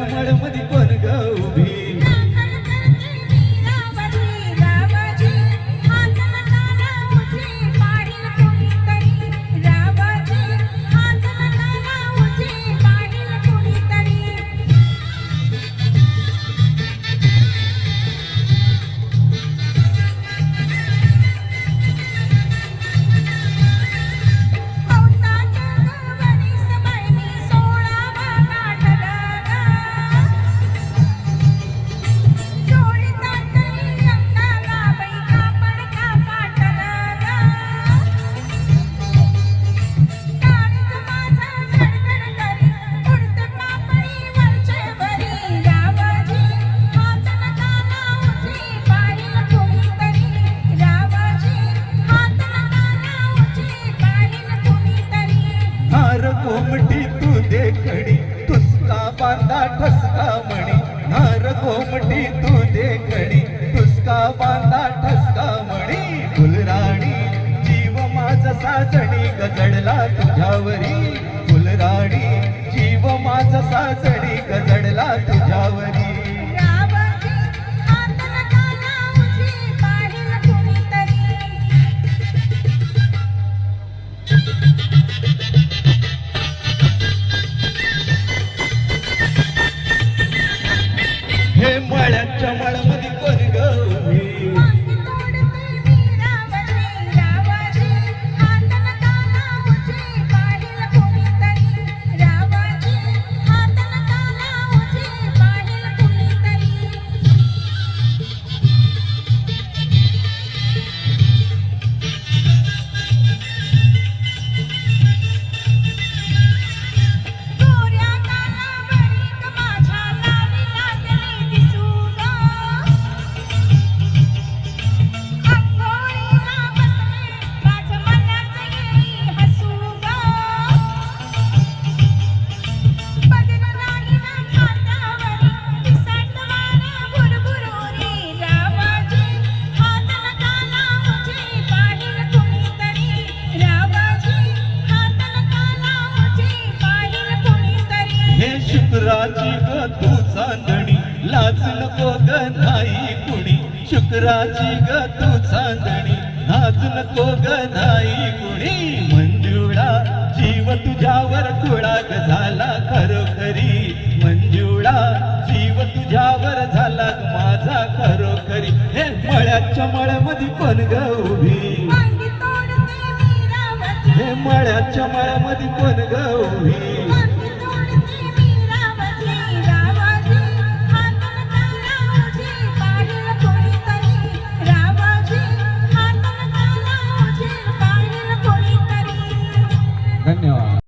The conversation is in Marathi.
मळ्याच्या मळमध्ये कोमठी कोमटी तू देखणी तुसका बांधा ठसका म्हणी नार कोमटी तू देखणी तुसका बांधा ठसका म्हणी फुलराणी जीव माझा साजणी गजडला तुझ्यावरी. फुलराणी जीव माझा साजणी गजडला तुझ्यावरी. शुक्राची ग तू चांदणी. लाज नको ग नाही कुणी. शुक्राची ग तू चांदणी. लाज नको ग नाही कुणी. मंजुळा जीव तुझ्यावर खुळा ग झाला खरोखरी. मंजुळा जीव तुझ्यावर झाला माझा खरोखरी. हे मळ्याच्या मळ्यामध्ये कोण ग उभी? हे मळ्याच्या मळ्यामध्ये कोण ग उभी?